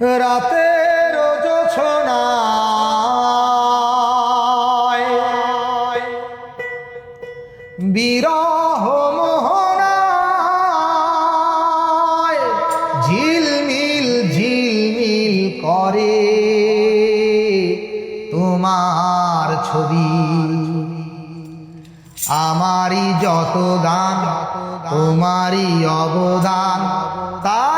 রাতের জোছনায় বিরহ ঝিলমিল ঝিলমিল করে তোমার ছবি। আমারই যত গান তোমারই অবদান তাই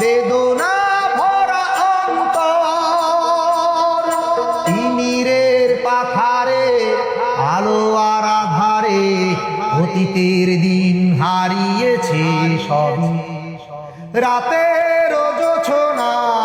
বেদনা ভরা অন্তর। তিমিরের পাথারে আলো আর আধারে অতীতের দিন হারিয়েছে সব রাতের জোছনায়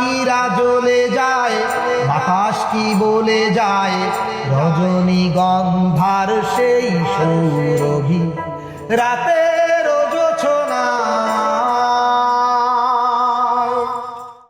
জোনাকিরা জ্বলে যায় বাতাস কি বলে যায়? রজনী গন্ধার সেই সৌরভী। রাতে